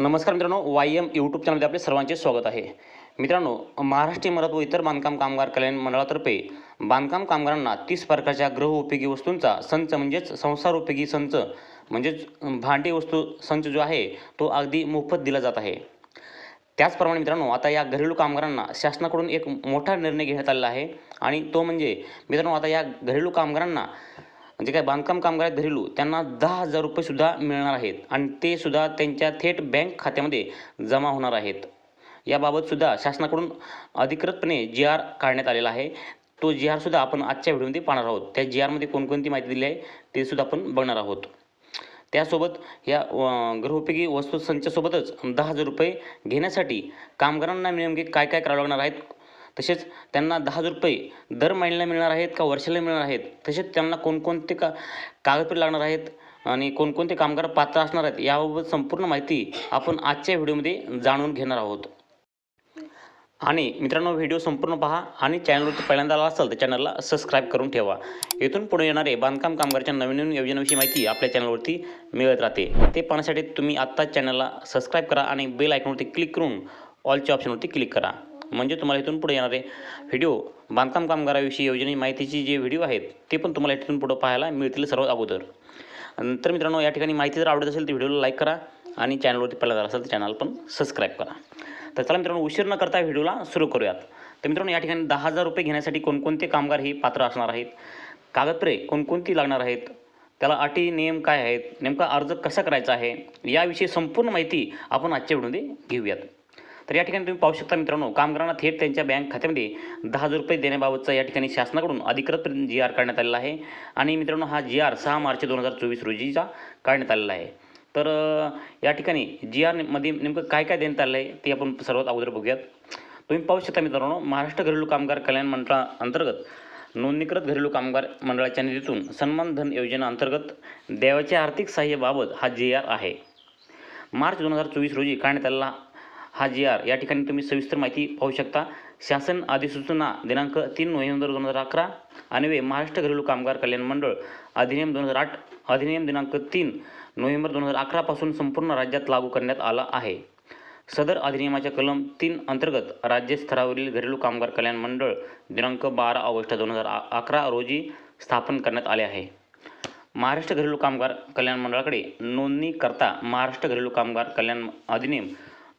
नमस्कार मित्रांनो Y M YouTube चॅनलमध्ये आपले सर्वांचे स्वागत आहे. मित्रांनो महाराष्ट्र इमारत व इतर बांधकाम कामगार कल्याण मंडळातर्फे बांधकाम कामगारांना तीस प्रकारच्या गृहउपयोगी वस्तूंचा संच म्हणजेच संसार उपयोगी संच म्हणजेच भांडी वस्तू संच जो आहे तो अगदी मोफत दिला जात आहे. त्याचप्रमाणे मित्रांनो आता या घरेलू कामगारांना शासनाकडून एक मोठा निर्णय घेण्यात आलेला आहे आणि तो म्हणजे मित्रांनो आता या घरेलू कामगारांना जे काय बांधकाम कामगार आहेत घरेलू त्यांना दहा हजार रुपयेसुद्धा मिळणार आहेत. आणि ते सुद्धा त्यांच्या थेट बँक खात्यामध्ये जमा होणार आहेत. याबाबतसुद्धा शासनाकडून अधिकृतपणे जी आर काढण्यात आलेला आहे. तो जी आरसुद्धा आपण आजच्या व्हिडिओमध्ये पाहणार आहोत. त्या जी आरमध्ये कोणकोणती माहिती दिली आहे ते सुद्धा आपण बघणार आहोत. त्यासोबत या गृहोपयोगी वस्तू संचासोबतच दहा हजार रुपये घेण्यासाठी कामगारांना नेमके काय काय करावं लागणार आहेत तसेच त्यांना दहा हजार रुपये दर महिन्याला मिळणार आहेत का वर्षाला मिळणार आहेत? तसेच त्यांना कोणकोणते का कागदपत्र लागणार आहेत आणि कोणकोणते कामगार पात्र असणार आहेत याबाबत संपूर्ण माहिती आपण आजच्या व्हिडिओमध्ये जाणून घेणार आहोत. आणि मित्रांनो व्हिडिओ संपूर्ण पहा आणि चॅनलवरती पहिल्यांदा आला असाल तर चॅनलला सबस्क्राईब करून ठेवा. येथून पुढे येणारे बांधकाम कामगारच्या नवीन नवीन योजनेविषयी माहिती आपल्या चॅनलवरती मिळत राहते. ते पाहण्यासाठी तुम्ही आत्ताच चॅनलला सबस्क्राईब करा आणि बेल आयकॉनवरती क्लिक करून ऑलच्या ऑप्शनवरती क्लिक करा. म्हणजे तुम्हाला इथून पुढे येणारे व्हिडिओ बांधकाम कामगाराविषयी योजने माहितीची जे व्हिडिओ आहेत ते पण तुम्हाला इथून पुढं पाहायला मिळतील सर्वात अगोदर. नंतर मित्रांनो या ठिकाणी माहिती जर आवडत असेल तर व्हिडिओला लाईक करा आणि चॅनलवरती पहिला झाला असेल तर चॅनल पण सबस्क्राईब करा. तर चला मित्रांनो उशीर न करता व्हिडिओला सुरू करूयात. तर मित्रांनो या ठिकाणी दहा हजार रुपये घेण्यासाठी कोणकोणते कामगार हे पात्र असणार आहेत? कागदपत्रे कोणकोणती लागणार आहेत? त्याला अटी नियम काय आहेत? नेमका अर्ज कसा करायचा आहे? याविषयी संपूर्ण माहिती आपण आजच्या व्हिडिओमध्ये घेऊयात. तर या ठिकाणी तुम्ही पाहू शकता मित्रांनो कामगारांना थेट त्यांच्या बँक खात्यामध्ये दहा हजार रुपये देण्याबाबतचा या ठिकाणी शासनाकडून अधिकृत जी आर काढण्यात आलेला आहे. आणि मित्रांनो हा जी आर सहा मार्च दोन हजार चोवीस रोजीचा काढण्यात आलेला आहे. तर या ठिकाणी जी आरमध्ये नेमकं काय काय देण्यात आलं आहे ते आपण सर्वात अगोदर बघूयात. तुम्ही पाहू शकता मित्रांनो महाराष्ट्र घरेलू कामगार कल्याण मंडळा अंतर्गत नोंदणीकृत घरेलू कामगार मंडळाच्या निधीतून सन्मान धन योजना अंतर्गत द्यावयाच्या आर्थिक सहाय्याबाबत हा जी आर आहे. मार्च दोन हजार चोवीस रोजी काढण्यात आलेला हा जी आर या ठिकाणी तुम्ही सविस्तर माहिती पाहू शकता. शासन अधिसूचना दिनांक तीन नोव्हेंबर दोन हजार अकरा अन्वये महाराष्ट्र घरेलू कामगार कल्याण मंडळ अधिनियम दोन हजार आठ अधिनियम दिनांक तीन नोव्हेंबर दोन हजार अकरापासून संपूर्ण राज्यात लागू करण्यात आला आहे. सदर अधिनियमाच्या कलम तीन अंतर्गत राज्य स्तरावरील घरेलू कामगार कल्याण मंडळ दिनांक बारा ऑगस्ट दोन हजार अकरा रोजी स्थापन करण्यात आले आहे. महाराष्ट्र घरेलू कामगार कल्याण मंडळाकडे नोंदणी करता महाराष्ट्र घरेलू कामगार कल्याण अधिनियम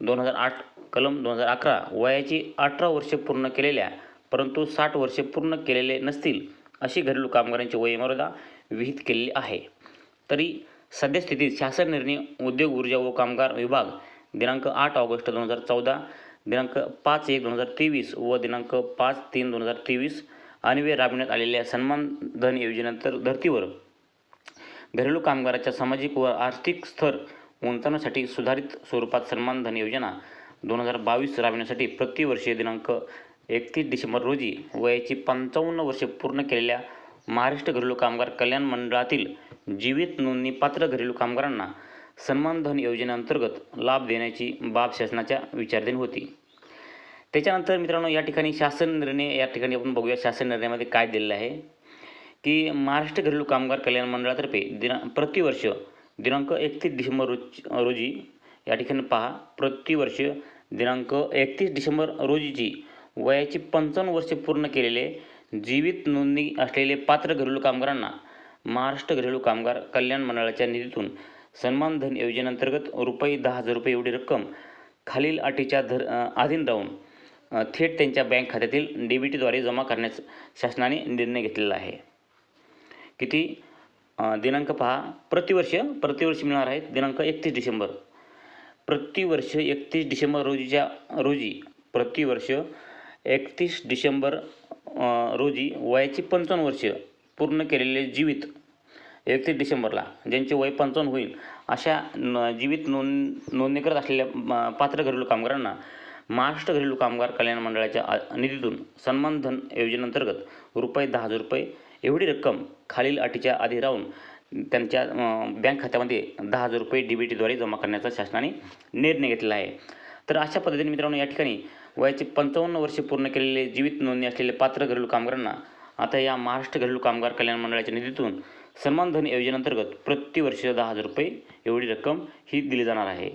दोन हजार आठ कलम दोन हजार अकरा वयाची अठरा वर्षे पूर्ण केलेल्या परंतु साठ वर्षे पूर्ण केलेले नसतील अशी घरेलू कामगारांची वयमर्यादा विहित केलेली आहे. तरी सद्यस्थितीत शासन निर्णय उद्योग ऊर्जा व कामगार विभाग दिनांक आठ ऑगस्ट दोन हजार चौदा दिनांक पाच एक दोन हजार तेवीस व दिनांक पाच तीन दोन हजार तेवीस अन्वये राबविण्यात आलेल्या सन्मान धन योजनेंतर धर्तीवर घरेलू कामगाराच्या सामाजिक व आर्थिक स्तर उंचावण्यासाठी सुधारित स्वरूपात सन्मानधन योजना दोन हजार बावीस राबविण्यासाठी प्रतिवर्षीय दिनांक एकतीस डिसेंबर रोजी वयाची पंचावन्न वर्षे पूर्ण केलेल्या महाराष्ट्र घरेलू कामगार कल्याण मंडळातील जीवित नोंदणीपात्र घरेलू कामगारांना सन्मान धन योजनेअंतर्गत लाभ देण्याची बाब शासनाच्या विचारधीन होती. त्याच्यानंतर मित्रांनो या ठिकाणी शासन निर्णय या ठिकाणी आपण बघूया शासन निर्णयामध्ये काय दिलेलं आहे की महाराष्ट्र घरेलू कामगार कल्याण मंडळातर्फे दिना प्रतिवर्ष दिनांक एकतीस डिसेंबर रोज रोजी या ठिकाणी पहा. प्रतिवर्ष दिनांक एकतीस डिसेंबर रोजीची वयाची पंचावन्न वर्षे पूर्ण केलेले जीवित नोंदणी असलेले पात्र घरेलू कामगारांना महाराष्ट्र घरेलू कामगार कल्याण मंडळाच्या निधीतून सन्मान धन योजनेअंतर्गत रुपये दहा हजार रुपये एवढी रक्कम खालील अटीच्या धर अधीन राहून थेट त्यांच्या बँक खात्यातील डी बी टीद्वारे जमा करण्यास शासनाने निर्णय घेतलेला आहे. किती? दिनांक पहा. प्रतिवर्ष प्रतिवर्ष मिळणार आहेत. दिनांक एकतीस डिसेंबर. प्रतिवर्ष एकतीस डिसेंबर रोजीच्या रोजी. प्रतिवर्ष एकतीस डिसेंबर रोजी वयाची पंचावन्न वर्ष पूर्ण केलेले जीवित एकतीस डिसेंबरला ज्यांचे वय पंचावन्न होईल अशा न जीवित नोंद नोंदणी करत असलेल्या पात्र घरेलू कामगारांना महाराष्ट्र घरेलू कामगार कल्याण मंडळाच्या आ- निधीतून सन्मान धन योजनेअंतर्गत रुपये दहा हजार रुपये एवढी रक्कम खालील अटीच्या आधी राहून त्यांच्या बँक खात्यामध्ये दहा हजार रुपये डी बी टीद्वारे जमा करण्याचा शासनाने निर्णय घेतलेला आहे. तर अशा पद्धतीने मित्रांनो या ठिकाणी वयाचे पंचावन्न वर्षे पूर्ण केलेले जीवित नोंदणी असलेले पात्र घरेलू कामगारांना आता या महाराष्ट्र घरेलू कामगार कल्याण मंडळाच्या निधीतून सन्मानधन योजनेअंतर्गत प्रतिवर्ष दहा हजार रुपये एवढी रक्कम ही दिली जाणार आहे.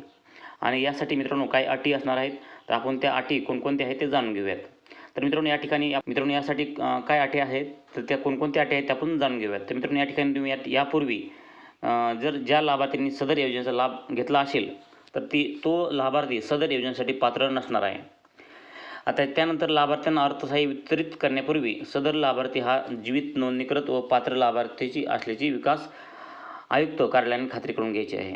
आणि यासाठी मित्रांनो काही अटी असणार आहेत? तर आपण त्या अटी कोणकोणत्या आहेत ते जाणून घेऊयात. तर मित्रांनो या ठिकाणी मित्रांनो यासाठी काय अटी आहेत? तर त्या कोणकोणत्या अटी आहेत त्या पण जाणून घेऊयात. तर मित्रांनो या ठिकाणी तुम्ही यात यापूर्वी जर ज्या लाभार्थ्यांनी सदर योजनेचा लाभ घेतला असेल तर ती तो लाभार्थी सदर योजनेसाठी पात्र नसणार आहे. आता त्यानंतर लाभार्थ्यांना अर्थसहाय्य वितरित करण्यापूर्वी सदर लाभार्थी हा जीवित नोंदणीकृत व पात्र लाभार्थीची असल्याची विकास आयुक्त कार्यालयाने खात्री करून घ्यायची आहे.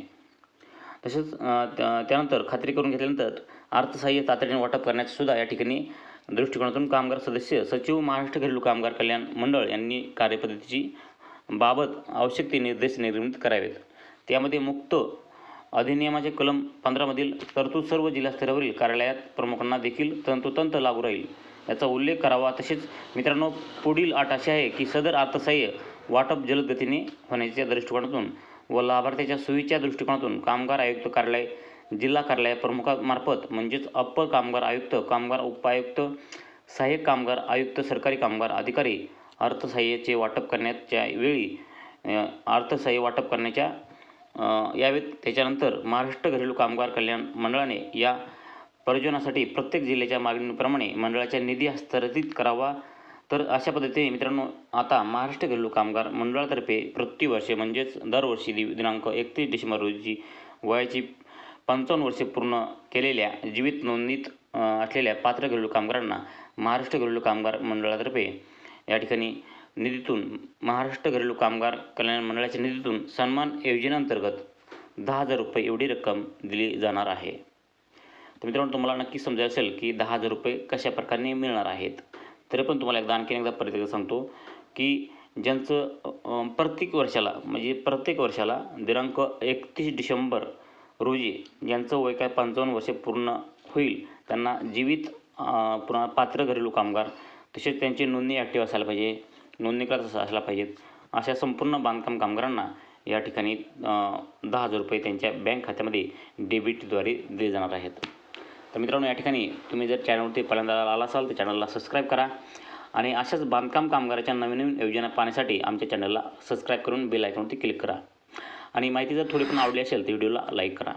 तसेच त्यानंतर खात्री करून घेतल्यानंतर अर्थसहाय्य तातडीने वाटप करण्याचा सुद्धा या ठिकाणी दृष्टिकोनातून कामगार सदस्य सचिव महाराष्ट्र घरेलू कामगार कल्याण मंडळ यांनी कार्यपद्धतीची बाबत आवश्यक ते निर्देश निर्मित करावेत. त्यामध्ये मुक्त अधिनियमाचे कलम पंधरामधील तरतूद सर्व जिल्हास्तरावरील कार्यालयात प्रमुखांना देखील तंतोतंत लागू राहील. याचा उल्लेख करावा. तसेच मित्रांनो पुढील आठ अशी आहे की सदर अर्थसहाय्य वाटप जलद गतीने होण्याच्या दृष्टिकोनातून व लाभार्थ्याच्या सोयीच्या दृष्टिकोनातून कामगार आयुक्त कार्यालय जिल्हा कार्यालय प्रमुखामार्फत म्हणजेच अप्पर कामगार आयुक्त कामगार उपायुक्त सहाय्यक कामगार आयुक्त सरकारी कामगार अधिकारी अर्थसहाय्याचे वाटप करण्याच्या वेळी अर्थसहाय्य वाटप करण्याच्या यावेत त्याच्यानंतर महाराष्ट्र घरेलू कामगार कल्याण मंडळाने या प्रयोजनासाठी प्रत्येक जिल्ह्याच्या मागणीप्रमाणे मंडळाच्या निधी हस्तांतरित करावा. तर अशा पद्धतीने मित्रांनो आता महाराष्ट्र घरेलू कामगार मंडळातर्फे प्रतिवर्षे म्हणजेच दरवर्षी दिनांक एकतीस डिसेंबर रोजी वयाची पंचावन्न वर्षे पूर्ण केलेल्या जीवित नोंदणीत असलेल्या पात्र घरेलू कामगारांना महाराष्ट्र घरेलू कामगार मंडळातर्फे या ठिकाणी निधीतून महाराष्ट्र घरेलू कामगार कल्याण मंडळाच्या निधीतून सन्मान योजनेअंतर्गत दहा हजार रुपये एवढी रक्कम दिली जाणार आहे. तर मित्रांनो तुम्हाला नक्की समजा असेल की दहा हजार रुपये कशा प्रकारे मिळणार आहेत? तरी पण तुम्हाला एकदा आणखीन एकदा परत एकदा सांगतो की ज्यांचं प्रत्येक वर्षाला म्हणजे प्रत्येक वर्षाला दिनांक एकतीस डिसेंबर रोजी ज्यांचं वय काय पंचावन्न वर्षे पूर्ण होईल त्यांना जीवित पुन्हा पात्र घरेलू कामगार तसेच त्यांची नोंदणी ॲक्टिव्ह असायला पाहिजे नोंदणीकृत असा- असायला पाहिजेत. अशा संपूर्ण बांधकाम कामगारांना या ठिकाणी दहा हजार रुपये त्यांच्या बँक खात्यामध्ये डेबिटद्वारे दिले जाणार आहेत. तर मित्रांनो या ठिकाणी तुम्ही जर चॅनलवरती पहिल्यांदा आला असाल तर चॅनलला सबस्क्राईब करा आणि अशाच बांधकाम कामगाराच्या नवीन नवीन योजना पाहण्यासाठी आमच्या चॅनलला सबस्क्राईब करून बेल आयकॉनवरती क्लिक करा. आणि माहिती जर थोडी पण आवडली असेल तर व्हिडिओला लाईक करा.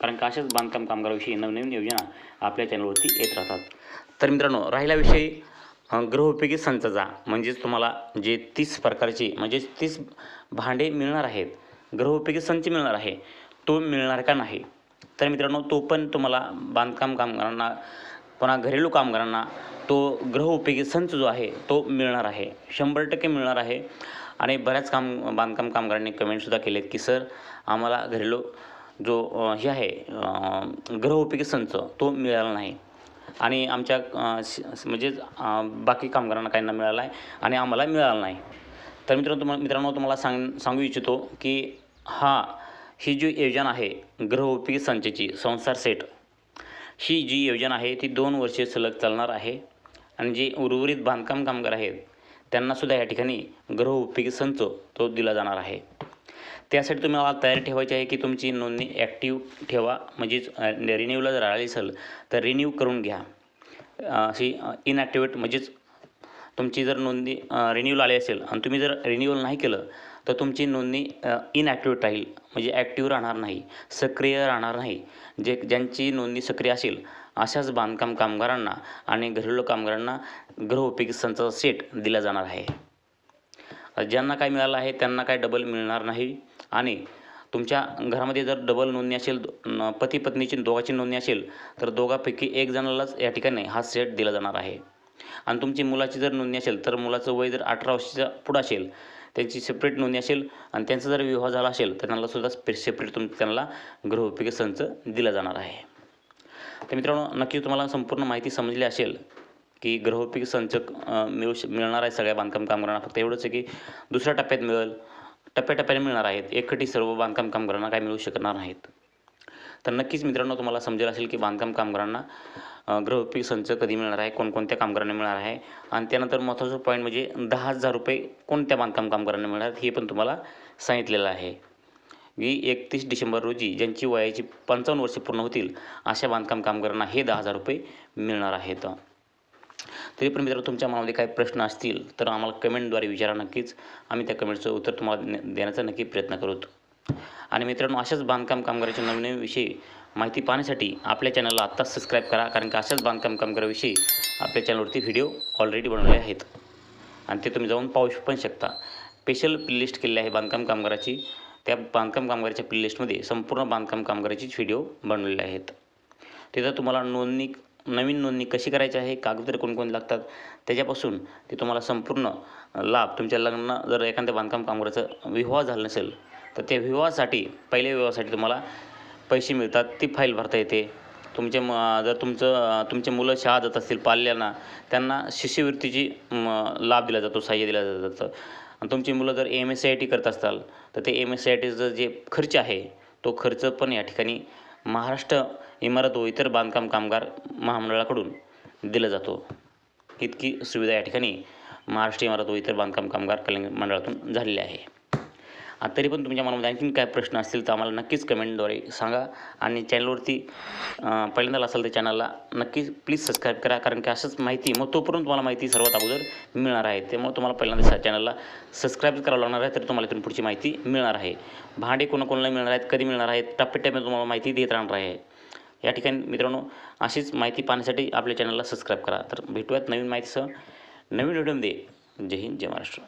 कारण का अशाच बांधकाम कामगाराविषयी नवनवीन योजना आपल्या चॅनलवरती येत राहतात. तर मित्रांनो राहिला विषय अ, गृहोपयोगी संचाचा म्हणजेच तुम्हाला जे तीस प्रकारचे म्हणजेच तीस भांडे मिळणार आहेत गृहोपयोगी संच मिळणार आहे तो मिळणार का नाही? तर मित्रांनो तो पण तुम्हाला बांधकाम कामगारांना पुन्हा घरेलू कामगारांना तो ग्रहउपयोगी संच जो आहे तो मिळणार आहे. शंभर टक्के मिळणार आहे. आणि बऱ्याच काम बांधकाम कामगारांनी कमेंटसुद्धा केलेत की सर आम्हाला घरेलू जो हे आहे अ, गृहोपयोगी संच तो मिळाला नाही. आणि आमच्या म्हणजेच बाकी कामगारांना काहींना मिळाला आहे आणि आम्हाला मिळाला नाही. तर मित्रांनो तुम्हाला मित्रांनो तुम्हाला सांग सांगू इच्छितो की हा ही जी योजना आहे गृहोपयोगी संचची संसार सेट ही जी योजना आहे ती दोन वर्षे सलग चालणार आहे. आणि जे उर्वरित बांधकाम कामगार आहेत त्यांनासुद्धा या ठिकाणी गृहउपयोगी संच तो दिला जाणार आहे. त्यासाठी तुम्हाला तयारी ठेवायची आहे की तुमची नोंदणी ॲक्टिव्ह ठेवा. म्हणजेच रिन्यूला जर आली असेल तर रिन्यू करून घ्या. अशी इनॲक्टिवेट म्हणजेच तुमची जर नोंदणी रिन्यूला आली असेल आणि तुम्ही जर रिन्यूअल नाही केलं तर तुमची नोंदणी इनॲक्टिवेट राहील. म्हणजे ॲक्टिव्ह राहणार नाही सक्रिय राहणार नाही. जे ज्यांची नोंदणी सक्रिय असेल अशाच बांधकाम कामगारांना आणि घरेलू कामगारांना गृहउपयोगी संचा सेट दिला जाणार आहे. ज्यांना काय मिळालं आहे त्यांना काय डबल मिळणार नाही. आणि तुमच्या घरामध्ये जर डबल नोंदणी असेल पती पत्नीची दोघांची नोंदणी असेल तर दोघापैकी एक जणालाच या ठिकाणी हा सेट दिला जाणार आहे. आणि तुमची मुलाची जर नोंदणी असेल तर मुलाचं वय जर अठरा वर्षाच्या पुढं असेल त्यांची सेपरेट नोंदणी असेल आणि त्यांचा जर विवाह झाला असेल तर त्यांना सुद्धा सेपरेट तुम त्यांना गृहउपयोगी संच दिला जाणार आहे. तर मित्रांनो नक्की तुम्हाला संपूर्ण माहिती समजली असेल की गृहोपयोगी संचक मिळू श मिळणार आहे सगळ्या बांधकाम कामगारांना. फक्त एवढंच आहे की दुसऱ्या टप्प्यात मिळेल टप्प्याटप्प्याने मिळणार आहेत. एकखटी सर्व बांधकाम कामगारांना काय मिळू शकणार नाहीत. तर नक्कीच मित्रांनो तुम्हाला समजेल असेल की बांधकाम कामगारांना अ, संच कधी मिळणार आहे कोणकोणत्या कामगारांना मिळणार आहे? आणि त्यानंतर महत्त्वाचं पॉईंट म्हणजे दहा हजार रुपये कोणत्या बांधकाम कामगारांना मिळणार हे पण तुम्हाला सांगितलेलं आहे. वी एकतीस डिसेंबर रोजी ज्यांची वयाची पंचावन्न वर्षे पूर्ण होतील अशा बांधकाम कामगारांना हे दहा हजार रुपये मिळणार आहेत. तरी पण मित्रांनो तुमच्या मनामध्ये काही प्रश्न असतील तर आम्हाला कमेंटद्वारे विचारा नक्कीच. आम्ही त्या कमेंटचं उत्तर तुम्हाला देण्याचा नक्की प्रयत्न करू आणि मित्रांनो अशाच बांधकाम कामगाराच्या नवीन विषयी माहिती पाहण्यासाठी आपल्या चॅनलला आत्ताच सबस्क्राईब करा कारण की अशाच बांधकाम कामगाराविषयी आपल्या चॅनलवरती व्हिडिओ ऑलरेडी बनवले आहेत. आणि ते तुम्ही जाऊन पाहू पण शकता. स्पेशल प्लेलिस्ट केलेली आहे बांधकाम कामगाराची. त्या बांधकाम कामगाराच्या प्लेलिस्टमध्ये संपूर्ण बांधकाम कामगाराचीच व्हिडिओ बनवलेले आहेत. तिथं तुम्हाला नोंदणी नवीन नोंदणी कशी करायची आहे कागदपत्रे कोणकोण लागतात त्याच्यापासून ते तुम्हाला संपूर्ण लाभ तुमच्या लग्न जर एखाद्या बांधकाम कामगाराचं विवाह झाला नसेल तर त्या विवाहासाठी पहिल्या विवाहासाठी तुम्हाला पैसे मिळतात ती फाईल भरता येते. तुमचे म जर तुमचं तुमचे मुलं शाळा जात असतील पाल्यांना त्यांना शिष्यवृत्तीची म, लाभ दिला जातो सहाय्य दिला जातं. तुमची मुलं जर M S C I T करत असताल तर ते एम एस सी आय टीचं जे खर्च आहे तो खर्च पण या ठिकाणी महाराष्ट्र इमारत व इतर बांधकाम कामगार महामंडळाकडून दिला जातो. इतकी सुविधा या ठिकाणी महाराष्ट्र इमारत व इतर बांधकाम कामगार कल्याण मंडळातून झालेली आहे. तरी पण तुमच्या मनामध्ये आणखीन काय प्रश्न असतील तर आम्हाला नक्कीच कमेंटद्वारे सांगा. आणि चॅनलवरती पहिल्यांदा असाल तर चॅनलला नक्कीच प्लीज सबस्क्राईब करा. कारण की असंच माहिती मग तोपर्यंत तुम्हाला माहिती सर्वात अगोदर मिळणार आहे. त्यामुळे तुम्हाला पहिल्यांदा चॅनलला सबस्क्राईब करावं लागणार आहे तर तुम्हाला इथून पुढची माहिती मिळणार आहे. भांडे कोणाकोणाला मिळणार आहेत कधी मिळणार आहेत टप्प्याटप्प्याने तुम्हाला माहिती देत राहणार आहे. या ठिकाणी मित्रांनो अशीच माहिती पाहण्यासाठी आपल्या चॅनलला सबस्क्राईब करा. तर भेटूयात नवीन माहितीसह. नवीन व्हिडिओमध्ये. जय हिंद जय महाराष्ट्र.